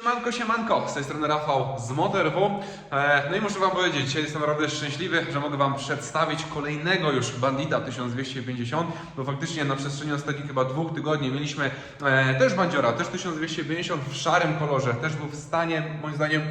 Siemanko, siemanko, z tej strony Rafał z MotorW. E, No i muszę Wam powiedzieć, dzisiaj jestem naprawdę szczęśliwy, że mogę Wam przedstawić kolejnego już Bandita 1250, bo faktycznie na przestrzeni ostatnich chyba dwóch tygodni mieliśmy e, też Bandziora, też 1250 w szarym kolorze, też był w stanie, moim zdaniem,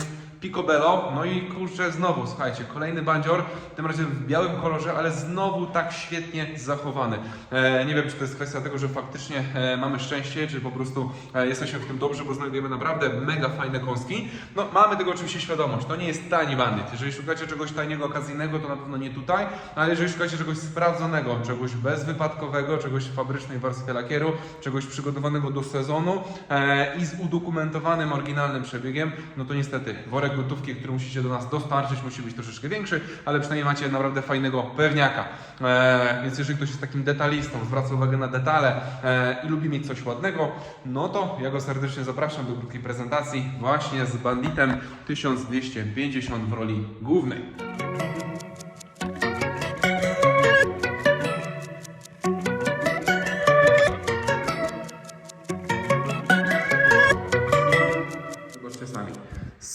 Picobello, no i kurczę znowu, słuchajcie, kolejny bandzior, tym razem w białym kolorze, ale znowu tak świetnie zachowany. E, nie wiem, czy to jest kwestia tego, że faktycznie e, mamy szczęście, czy po prostu e, jesteśmy w tym dobrze, bo znajdujemy naprawdę mega fajne kąski. No, mamy tego oczywiście świadomość, to nie jest tani bandit. Jeżeli szukacie czegoś tajnego, okazyjnego, to na pewno nie tutaj, ale jeżeli szukacie czegoś sprawdzonego, czegoś bezwypadkowego, czegoś w fabrycznej warstwie lakieru, czegoś przygotowanego do sezonu e, i z udokumentowanym, oryginalnym przebiegiem, no to niestety worek gotówki, który musicie do nas dostarczyć, musi być troszeczkę większy, ale przynajmniej macie naprawdę fajnego pewniaka. E, więc jeżeli ktoś jest takim detalistą, zwraca uwagę na detale e, i lubi mieć coś ładnego, no to ja go serdecznie zapraszam do krótkiej prezentacji właśnie z Banditem 1250 w roli głównej.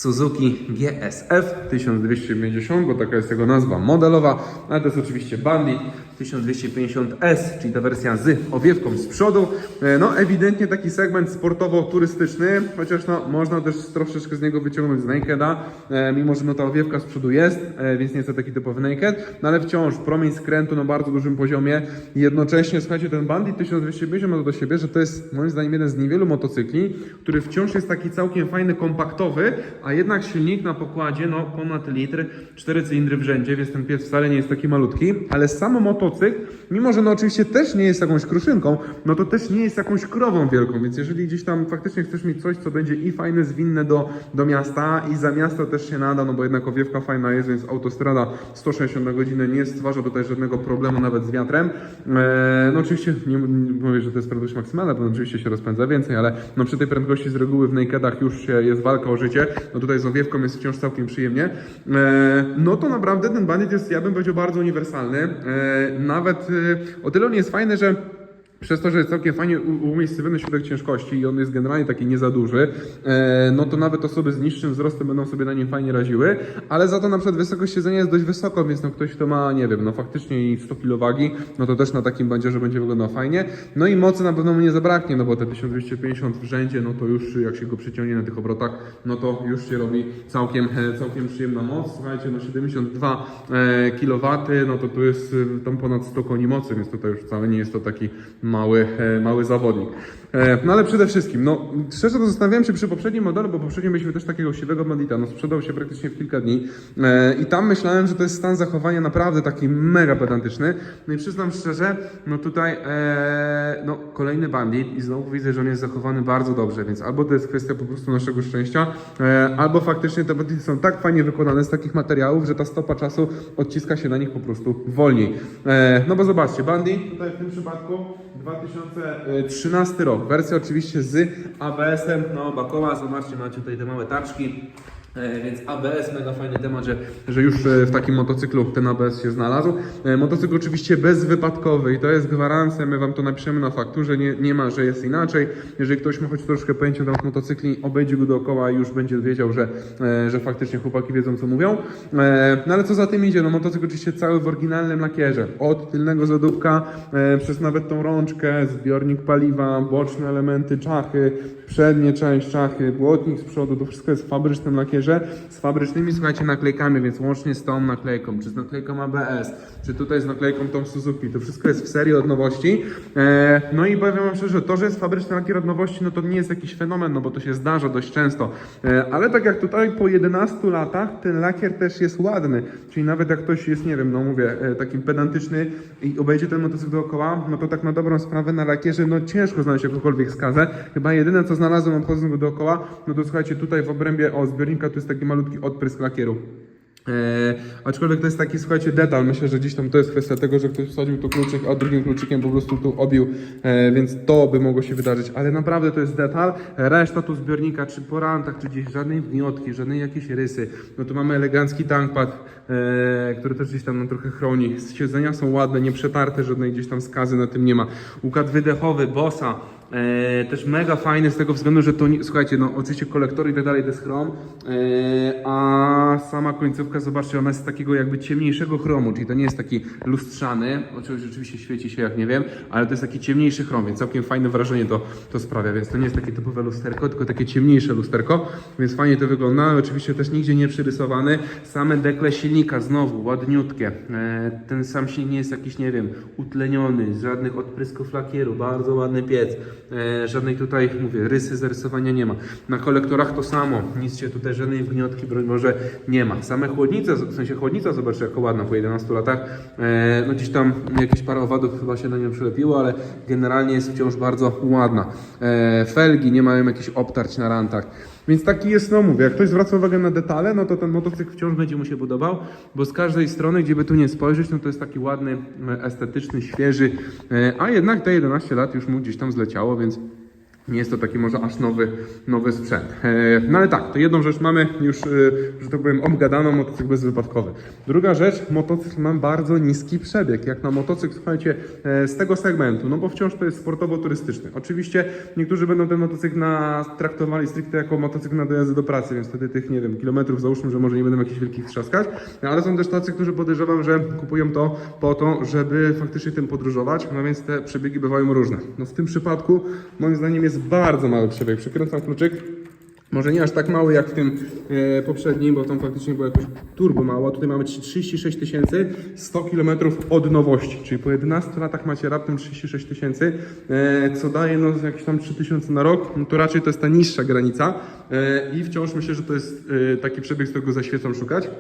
Suzuki GSF 1250, bo taka jest jego nazwa modelowa, ale to jest oczywiście Bandit 1250S, czyli ta wersja z owiewką z przodu. E, No ewidentnie taki segment sportowo-turystyczny, chociaż no, można też troszeczkę z niego wyciągnąć z Nakeda, e, mimo że no, ta owiewka z przodu jest, e, więc nie jest to taki typowy Naked, no ale wciąż promień skrętu na bardzo dużym poziomie. Jednocześnie, słuchajcie, ten Bandit 1250 ma to do siebie, że to jest moim zdaniem jeden z niewielu motocykli, który wciąż jest taki całkiem fajny, kompaktowy, a jednak silnik na pokładzie, no ponad litr, cztery cylindry w rzędzie, więc ten pies wcale nie jest taki malutki, ale sam motocykl, mimo że no oczywiście też nie jest jakąś kruszynką, no to też nie jest jakąś krową wielką, więc jeżeli gdzieś tam faktycznie chcesz mieć coś, co będzie i fajne, zwinne do, do miasta i za miasto też się nada, no bo jednak owiewka fajna jest, więc autostrada 160 na godzinę nie stwarza tutaj żadnego problemu nawet z wiatrem. Eee, no oczywiście nie, mówię, że to jest prędkość maksymalna, bo oczywiście się rozpędza więcej, ale no przy tej prędkości z reguły w nakedach już jest walka o życie, no tutaj z owiewką jest wciąż całkiem przyjemnie. Eee, no to naprawdę ten bandit jest, ja bym powiedział, bardzo uniwersalny. Eee, nawet e, o tyle on jest fajny, że przez to, że jest całkiem fajnie umiejscowiony środek ciężkości i on jest generalnie taki nie za duży, e, no to nawet osoby z niższym wzrostem będą sobie na nim fajnie raziły, ale za to na przykład wysokość siedzenia jest dość wysoko, więc no ktoś, kto ma, nie wiem, no faktycznie i 100 kg wagi, no to też na takim bandzierze będzie wyglądał fajnie. No i mocy na pewno mu nie zabraknie, no bo te 1250 w rzędzie, no to już jak się go przyciągnie na tych obrotach, no to już się robi całkiem, e, całkiem przyjemna moc. Słuchajcie, no 72 e, kW, no to tu jest tam ponad 100 koni mocy, więc tutaj już wcale nie jest to taki mały, e, mały zawodnik. E, No ale przede wszystkim, no szczerze to zastanawiałem się przy poprzednim modelu, bo poprzednio mieliśmy też takiego siwego bandita, no sprzedał się praktycznie w kilka dni e, i tam myślałem, że to jest stan zachowania naprawdę taki mega pedantyczny. No i przyznam szczerze, no tutaj e, no kolejny bandit i znowu widzę, że on jest zachowany bardzo dobrze, więc albo to jest kwestia po prostu naszego szczęścia, albo faktycznie te bandity są tak fajnie wykonane z takich materiałów, że ta stopa czasu odciska się na nich po prostu wolniej. No bo zobaczcie, bandit tutaj w tym przypadku 2013 rok. Wersja oczywiście z ABS-em, no bakowa, zobaczcie, macie tutaj te małe taczki. E, Więc ABS, mega fajny temat, że, że już e, w takim motocyklu ten ABS się znalazł. E, Motocykl oczywiście bezwypadkowy i to jest gwarancja, my Wam to napiszemy na fakturze, nie, nie ma, że jest inaczej. Jeżeli ktoś ma choć troszkę pojęcia na temat motocykli, obejdzie go dookoła i już będzie wiedział, że, że faktycznie chłopaki wiedzą co mówią. No ale co za tym idzie, no motocykl oczywiście cały w oryginalnym lakierze. Od tylnego zadupka przez nawet tą rączkę, zbiornik paliwa, boczne elementy, czachy, przednie część czachy, błotnik z przodu, to wszystko jest w fabrycznym lakierze, z fabrycznymi, słuchajcie, naklejkami, więc łącznie z tą naklejką, czy z naklejką ABS, czy tutaj z naklejką tą Suzuki, to wszystko jest w serii od nowości. E, no i powiem wam szczerze, to, że jest fabryczny lakier od nowości, no to nie jest jakiś fenomen, no bo to się zdarza dość często. E, ale tak jak tutaj po 11 latach, ten lakier też jest ładny, czyli nawet jak ktoś jest, nie wiem, no mówię, e, takim pedantyczny i obejdzie ten motocykl dookoła, no to tak na dobrą sprawę na lakierze, no ciężko znaleźć jakąkolwiek skazę. Chyba jedyne, co znalazłem obchodząc go dookoła, no to słuchajcie, tutaj w obrębie o zbiornika to jest taki malutki odprysk lakieru. Eee, aczkolwiek to jest taki, słuchajcie, detal. Myślę, że gdzieś tam to jest kwestia tego, że ktoś wsadził tu kluczyk, a drugim kluczykiem po prostu tu obił, e, więc to by mogło się wydarzyć. Ale naprawdę to jest detal. Reszta tu zbiornika, czy po rantach, czy gdzieś żadnej wgniotki, żadnej jakieś rysy. No tu mamy elegancki tankpad, e, który też gdzieś tam nam trochę chroni. Siedzenia są ładne, nie przetarte, żadnej gdzieś tam skazy na tym nie ma. Układ wydechowy, bossa, E, też mega fajny z tego względu, że to, nie, słuchajcie, no oczywiście kolektory i tak dalej to jest chrom, e, a sama końcówka, zobaczcie, ona jest z takiego jakby ciemniejszego chromu, czyli to nie jest taki lustrzany, oczywiście rzeczywiście świeci się jak nie wiem, ale to jest taki ciemniejszy chrom, więc całkiem fajne wrażenie to, to sprawia, więc to nie jest takie typowe lusterko, tylko takie ciemniejsze lusterko, więc fajnie to wygląda, oczywiście też nigdzie nie przyrysowany, same dekle silnika znowu, ładniutkie, e, ten sam silnik nie jest jakiś, nie wiem, utleniony, żadnych odprysków lakieru, bardzo ładny piec, żadnej tutaj, mówię, rysy zarysowania nie ma. Na kolektorach to samo, nic się tutaj, żadnej wgniotki, broń Boże, nie ma. Same chłodnice, w sensie chłodnica, zobaczcie, jako ładna po 11 latach, e, no gdzieś tam jakieś parę owadów chyba się na nią przylepiło, ale generalnie jest wciąż bardzo ładna. E, felgi nie mają jakichś obtarć na rantach. Więc taki jest, no mówię, jak ktoś zwraca uwagę na detale, no to ten motocykl wciąż będzie mu się podobał, bo z każdej strony, gdzie by tu nie spojrzeć, no to jest taki ładny, e, estetyczny, świeży, e, a jednak te 11 lat już mu gdzieś tam zleciało, więc nie jest to taki może aż nowy, nowy sprzęt. E, No ale tak, to jedną rzecz mamy już, e, że tak powiem, obgadaną, motocykl bezwypadkowy. Druga rzecz, motocykl ma bardzo niski przebieg, jak na motocykl, słuchajcie, e, z tego segmentu, no bo wciąż to jest sportowo-turystyczny. Oczywiście niektórzy będą ten motocykl na, traktowali stricte jako motocykl na dojazdy do pracy, więc wtedy tych, nie wiem, kilometrów załóżmy, że może nie będą jakichś wielkich trzaskać, no, ale są też tacy, którzy podejrzewam, że kupują to po to, żeby faktycznie tym podróżować, no więc te przebiegi bywają różne. No w tym przypadku, moim zdaniem, jest bardzo mały przebieg. Przykręcam kluczyk. Może nie aż tak mały jak w tym e, poprzednim, bo tam faktycznie było jakoś turbo mało. Tutaj mamy 36 tysięcy, 100 km od nowości, czyli po 11 latach macie raptem 36 tysięcy, e, co daje no jakieś tam 3 tysiące na rok. No to raczej to jest ta niższa granica e, i wciąż myślę, że to jest e, taki przebieg, z którego zaświecą szukać.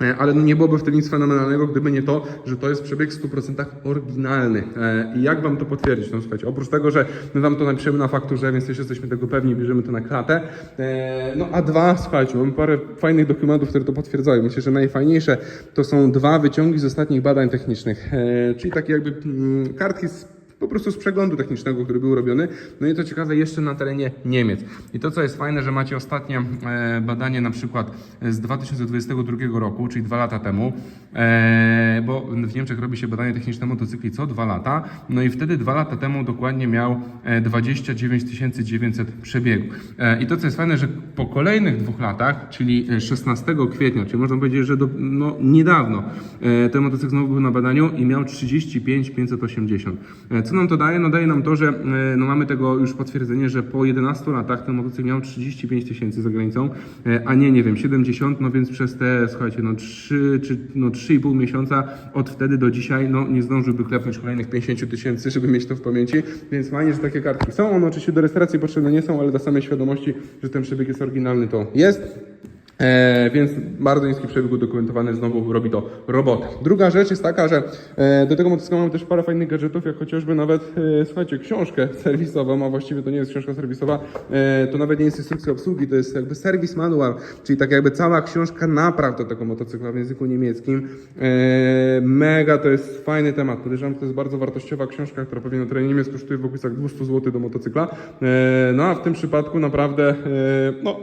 E, Ale no nie byłoby w tym nic fenomenalnego, gdyby nie to, że to jest przebieg w 100% oryginalny. E, I jak wam to potwierdzić? No słuchajcie, oprócz tego, że my wam to napiszemy na fakturze, więc też jesteśmy tego pewni, bierzemy to na klatę. E, No a dwa, słuchajcie, mamy parę fajnych dokumentów, które to potwierdzają. Myślę, że najfajniejsze to są dwa wyciągi z ostatnich badań technicznych, czyli takie jakby mm, kartki z po prostu z przeglądu technicznego, który był robiony. No i to ciekawe, jeszcze na terenie Niemiec. I to, co jest fajne, że macie ostatnie e, badanie na przykład z 2022 roku, czyli dwa lata temu, e, bo w Niemczech robi się badanie techniczne motocykli co dwa lata, no i wtedy dwa lata temu dokładnie miał e, 29 900 przebiegu. E, I to, co jest fajne, że po kolejnych dwóch latach, czyli e, 16 kwietnia, czyli można powiedzieć, że do, no, niedawno, e, ten motocykl znowu był na badaniu i miał 35 580. E, Co nam to daje? No daje nam to, że e, no, mamy tego już potwierdzenie, że po 11 latach ten motocykl miał 35 tysięcy za granicą, e, a nie, nie wiem, 70, no więc przez te, słuchajcie, no 3 czy no 3,5 miesiąca od wtedy do dzisiaj, no nie zdążyłby klepnąć kolejnych 50 tysięcy, żeby mieć to w pamięci, więc fajnie, że takie kartki są. One oczywiście do rejestracji potrzebne nie są, ale dla samej świadomości, że ten przebieg jest oryginalny, to jest. E, więc bardzo niski przebieg udokumentowany znowu robi to robotę. Druga rzecz jest taka, że e, do tego motocykla mamy też parę fajnych gadżetów, jak chociażby nawet, e, słuchajcie, książkę serwisową, a właściwie to nie jest książka serwisowa, to nawet nie jest instrukcja obsługi, to jest jakby serwis manual, czyli tak jakby cała książka napraw do tego motocykla w języku niemieckim. Mega, to jest fajny temat. Podejrzewam, że to jest bardzo wartościowa książka, która pewnie na terenie Niemiec kosztuje w okolicach 200 zł do motocykla. No a w tym przypadku naprawdę, no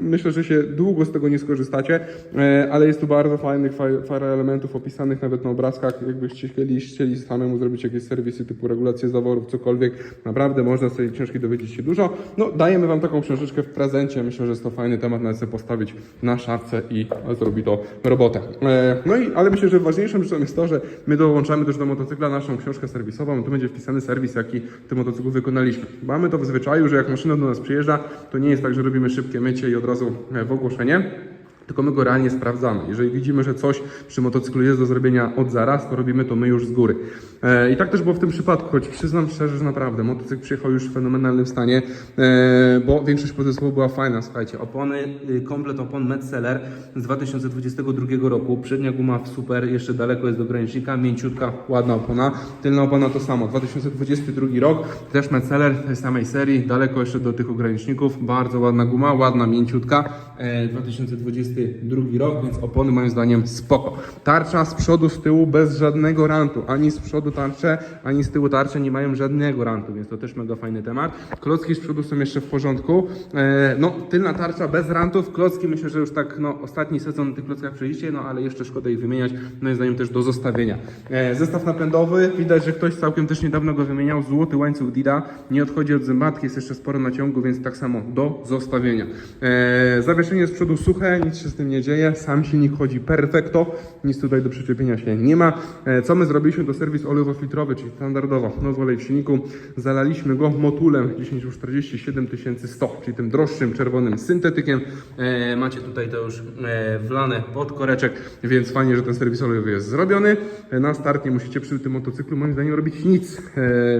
myślę, że się długo z tego nie skorzystacie, e, ale jest tu bardzo fajnych fa- parę elementów opisanych nawet na obrazkach. Jakbyście chcieli, chcieli samemu zrobić jakieś serwisy typu regulację zaworów, cokolwiek, naprawdę można z tej książki dowiedzieć się dużo. No, dajemy Wam taką książeczkę w prezencie. Myślę, że jest to fajny temat, nawet sobie postawić na szafce i zrobi to robotę. E, No i, ale myślę, że ważniejszą rzeczą jest to, że my dołączamy też do motocykla naszą książkę serwisową. Tu będzie wpisany serwis, jaki tym motocyklu wykonaliśmy. Mamy to w zwyczaju, że jak maszyna do nas przyjeżdża, to nie jest tak, że robimy szybkie mycie i od razu e, w ogłoszenie. Amen. Tylko my go realnie sprawdzamy. Jeżeli widzimy, że coś przy motocyklu jest do zrobienia od zaraz, to robimy to my już z góry. E, I tak też było w tym przypadku, choć przyznam szczerze, że naprawdę motocykl przyjechał już w fenomenalnym stanie, e, bo większość podzespołu była fajna. Słuchajcie, opony, y, komplet opon Metzeler z 2022 roku. Przednia guma w super, jeszcze daleko jest do granicznika, mięciutka, ładna opona. Tylna opona to samo, 2022 rok, też Metzeler tej samej serii, daleko jeszcze do tych ograniczników. Bardzo ładna guma, ładna, mięciutka. E, 2020 2022 rok, więc opony moim zdaniem spoko. Tarcza z przodu, z tyłu bez żadnego rantu. Ani z przodu tarcze, ani z tyłu tarcze nie mają żadnego rantu, więc to też mega fajny temat. Klocki z przodu są jeszcze w porządku. E, no, tylna tarcza bez rantów. Klocki myślę, że już tak, no, ostatni sezon na tych klockach przejdziecie, no ale jeszcze szkoda ich wymieniać. Moim zdaniem też do zostawienia. E, zestaw napędowy, widać, że ktoś całkiem też niedawno go wymieniał. Złoty łańcuch Dida, nie odchodzi od zębatki, jest jeszcze sporo naciągu, więc tak samo do zostawienia. E, zawieszenie z przodu suche, nic się z tym nie dzieje. Sam silnik chodzi perfekto, nic tutaj do przyczepienia się nie ma. E, co my zrobiliśmy? To serwis olejowo-filtrowy, czyli standardowo nowy olej w silniku. Zalaliśmy go motulem 1040 7100, czyli tym droższym czerwonym syntetykiem. E, macie tutaj to już e, wlane pod koreczek, więc fajnie, że ten serwis olejowy jest zrobiony. Na start nie musicie przy tym motocyklu moim zdaniem robić nic,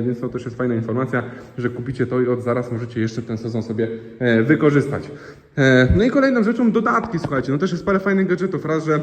więc to też jest fajna informacja, że kupicie to i od zaraz możecie jeszcze ten sezon sobie wykorzystać. E, no i kolejną rzeczą dodatki, słuchajcie, no też jest parę fajnych gadżetów, raz, że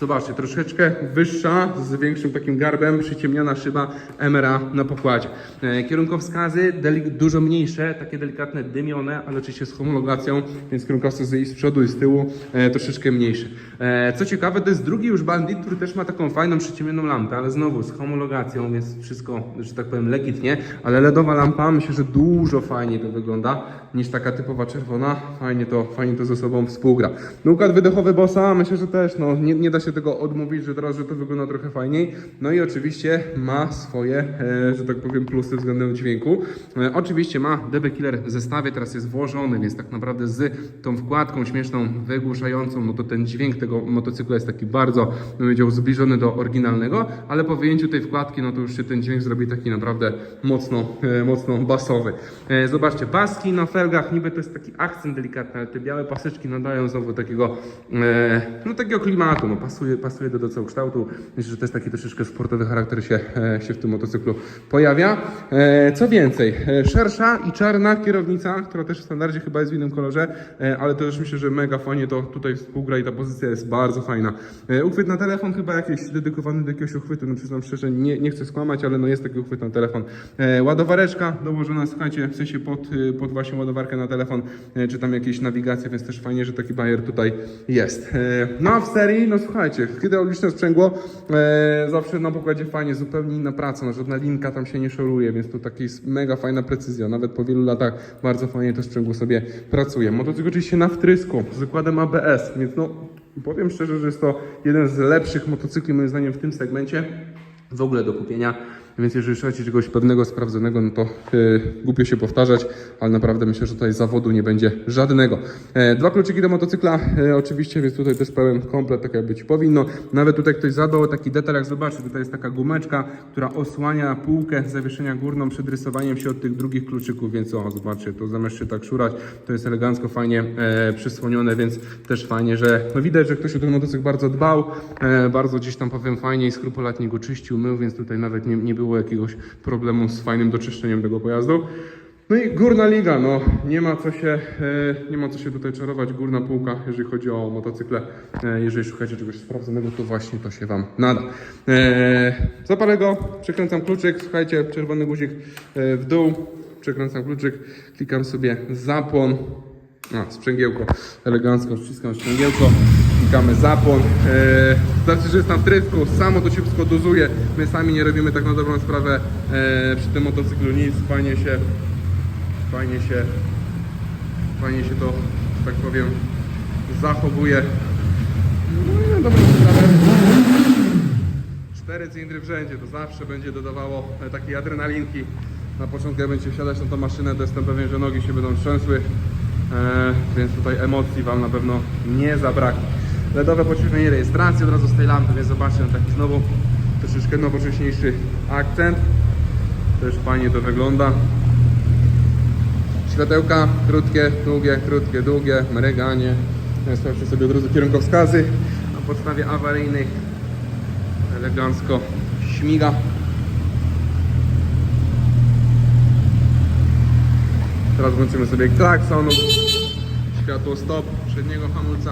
Zobaczcie, troszeczkę wyższa, z większym takim garbem, przyciemniona szyba MRA na pokładzie. E, kierunkowskazy dużo mniejsze, takie delikatne, dymione, ale oczywiście z homologacją, więc kierunkowskaz i z przodu i z tyłu e, troszeczkę mniejszy. E, co ciekawe, to jest drugi już Bandit, który też ma taką fajną przyciemnioną lampę, ale znowu z homologacją, więc wszystko, że tak powiem, legitnie, ale LEDowa lampa, myślę, że dużo fajniej to wygląda niż taka typowa czerwona. Fajnie to, fajnie to ze sobą współgra. Układ wydechowy Bossa, myślę, że też, no nie, nie da się tego odmówić, że teraz, że to wygląda trochę fajniej. No i oczywiście ma swoje, e, że tak powiem, plusy względem dźwięku. E, oczywiście ma DB Killer w zestawie, teraz jest włożony, więc tak naprawdę z tą wkładką śmieszną, wygłuszającą, no to ten dźwięk tego motocykla jest taki bardzo, bym powiedział, zbliżony do oryginalnego, ale po wyjęciu tej wkładki, no to już się ten dźwięk zrobi taki naprawdę mocno, e, mocno basowy. Zobaczcie, paski na felgach, niby to jest taki akcent delikatny, ale te białe paseczki nadają znowu takiego, no takiego klimatu, no pasuje, pasuje do, do całokształtu. Myślę, że też taki troszeczkę sportowy charakter się, e, się w tym motocyklu pojawia. E, co więcej, e, szersza i czarna kierownica, która też w standardzie chyba jest w innym kolorze, ale też myślę, że mega fajnie to tutaj współgra i ta pozycja jest bardzo fajna. Uchwyt na telefon chyba jakiś dedykowany do jakiegoś uchwytu, no przyznam szczerze, nie, nie chcę skłamać, ale no jest taki uchwyt na telefon. Ładowareczka dołożona, słuchajcie, w sensie pod, pod właśnie ładowarkę na telefon, czy tam jakieś nawigacje, więc też fajnie, że taki bajer tutaj jest. No a w serii, no słuchajcie, hydrauliczne sprzęgło e, zawsze na pokładzie fajnie, zupełnie inna praca, no żadna linka tam się nie szoruje, więc tu taki jest mega fajna precyzja, nawet po wielu latach bardzo fajnie to sprzęgło sobie pracuje. Motocykl oczywiście na wtrysku, z zakładem ABS, więc no powiem szczerze, że jest to jeden z lepszych motocykli moim zdaniem w tym segmencie w ogóle do kupienia. Więc jeżeli szukacie czegoś pewnego, sprawdzonego, no to yy, głupio się powtarzać, ale naprawdę myślę, że tutaj zawodu nie będzie żadnego. E, dwa kluczyki do motocykla, e, oczywiście, więc tutaj też pełen komplet, tak jak być powinno. Nawet tutaj ktoś zadbał o taki detal, jak zobaczcie, tutaj jest taka gumeczka, która osłania półkę zawieszenia górną przed rysowaniem się od tych drugich kluczyków, więc o, zobaczcie, to zamiast się tak szurać, to jest elegancko, fajnie e, przysłonione, więc też fajnie, że no widać, że ktoś o ten motocykl bardzo dbał, e, bardzo gdzieś tam powiem fajnie i skrupulatnie go czyścił, mył, więc tutaj nawet nie, nie było jakiegoś problemu z fajnym doczyszczeniem tego pojazdu. No i górna liga, no nie ma co się, e, nie ma co się tutaj czarować, górna półka, jeżeli chodzi o motocykle, e, jeżeli szukacie czegoś sprawdzonego, to właśnie to się Wam nada. E, zapalę go, przekręcam kluczyk, słuchajcie, czerwony guzik w dół, przekręcam kluczyk, klikam sobie zapłon, a, sprzęgiełko, elegancko wciskam sprzęgiełko, klikamy zapłon. E, znaczy, że jest trysku, samo to się dozuje. My sami nie robimy tak na dobrą sprawę e, przy tym motocyklu nic. Fajnie się, fajnie się, fajnie się to, tak powiem, zachowuje. No i na dobrą sprawę. Cztery cylindry w rzędzie, to zawsze będzie dodawało e, takiej adrenalinki. Na początku jak będziecie wsiadać na tą maszynę, to jestem pewien, że nogi się będą trzęsły, więc tutaj emocji Wam na pewno nie zabraknie. LEDowe podświetlenie rejestracji od razu z tej lampy, więc zobaczcie, no taki znowu troszeczkę nowocześniejszy akcent. Też fajnie to wygląda. Światełka krótkie, długie, krótkie, długie, mryganie. Sprawdźcie sobie od razu kierunkowskazy na podstawie awaryjnych elegancko śmiga. Teraz włączymy sobie klakson, światło stop przedniego hamulca,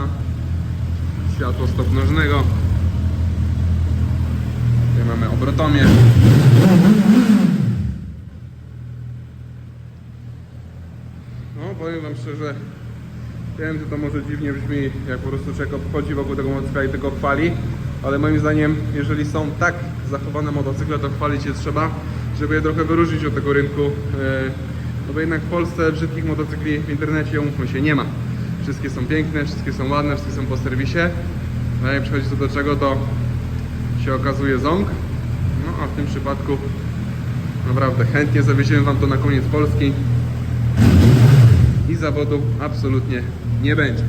światło stop nożnego. Tutaj mamy obrotomierz. No, powiem Wam szczerze, Wiem, że to może dziwnie brzmi, jak po prostu człowiek obchodzi wokół tego motocykla i tego chwali, ale moim zdaniem, jeżeli są tak zachowane motocykle, to chwalić je trzeba, żeby je trochę wyróżnić od tego rynku. E, No bo jednak w Polsce brzydkich motocykli w internecie, umówmy się, nie ma. Wszystkie są piękne, wszystkie są ładne, wszystkie są po serwisie. No jak przychodzi to do czego, to się okazuje ząg. No a w tym przypadku naprawdę chętnie zawieziemy Wam to na koniec Polski i zawodu absolutnie nie będzie.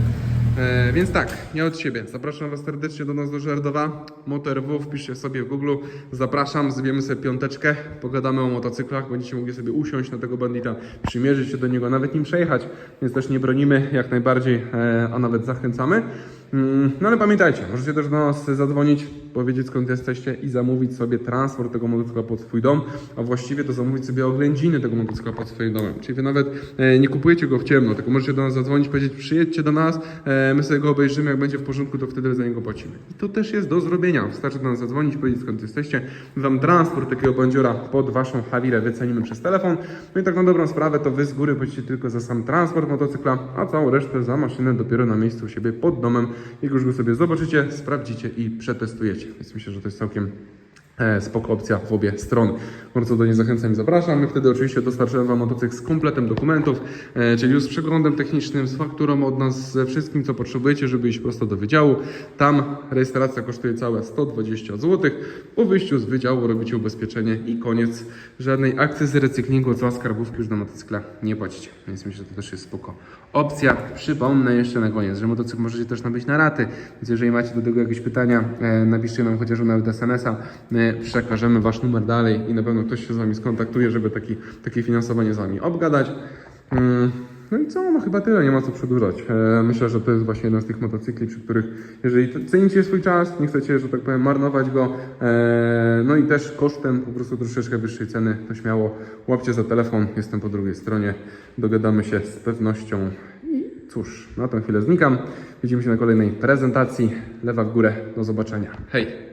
E, więc tak, nie od siebie. Zapraszam Was serdecznie do nas do Żerdowa. Motor W, wpiszcie sobie w Google. Zapraszam, zbijemy sobie piąteczkę, pogadamy o motocyklach. Będziecie mogli sobie usiąść na tego bandita, przymierzyć się do niego, nawet nim przejechać. Więc też nie bronimy, jak najbardziej, e, a nawet zachęcamy. Mm, No ale pamiętajcie, możecie też do nas zadzwonić, powiedzieć skąd jesteście i zamówić sobie transport tego motocykla pod swój dom, a właściwie to zamówić sobie oględziny tego motocykla pod swoim domem. Czyli wy nawet e, nie kupujecie go w ciemno, tylko możecie do nas zadzwonić, powiedzieć przyjedźcie do nas, e, my sobie go obejrzymy, jak będzie w porządku, to wtedy za niego płacimy. I to też jest do zrobienia. Wystarczy do nas zadzwonić, powiedzieć skąd jesteście. Wam transport takiego bandziora pod waszą hawirę wycenimy przez telefon. No i tak na dobrą sprawę to wy z góry płacicie tylko za sam transport motocykla, a całą resztę za maszynę dopiero na miejscu u siebie pod domem. Jak już go sobie zobaczycie, sprawdzicie i przetestujecie. Więc myślę, że to jest całkiem e, spoko opcja w obie strony. Bardzo do niej zachęcam i zapraszam. My wtedy oczywiście dostarczymy Wam motocykl z kompletem dokumentów, e, czyli już z przeglądem technicznym, z fakturą od nas, ze wszystkim, co potrzebujecie, żeby iść prosto do wydziału. Tam rejestracja kosztuje całe 120 zł. Po wyjściu z wydziału robicie ubezpieczenie i koniec. Żadnej akcyzy recyklingu za skarbówki już na motocykla nie płacicie. Więc myślę, że to też jest spoko opcja. Przypomnę jeszcze na koniec, że motocykl możecie też nabyć na raty, więc jeżeli macie do tego jakieś pytania, e, napiszcie nam chociaż nawet SMS-a, my przekażemy Wasz numer dalej i na pewno ktoś się z Wami skontaktuje, żeby taki, takie finansowanie z Wami obgadać. No i co, no chyba tyle, nie ma co przedłużać. E, Myślę, że to jest właśnie jeden z tych motocykli, przy których jeżeli cenicie swój czas, nie chcecie, że tak powiem, marnować go, e, no i też kosztem po prostu troszeczkę wyższej ceny, to śmiało łapcie za telefon, jestem po drugiej stronie, dogadamy się z pewnością i cóż, na tę chwilę znikam. Widzimy się na kolejnej prezentacji. Lewa w górę, do zobaczenia. Hej!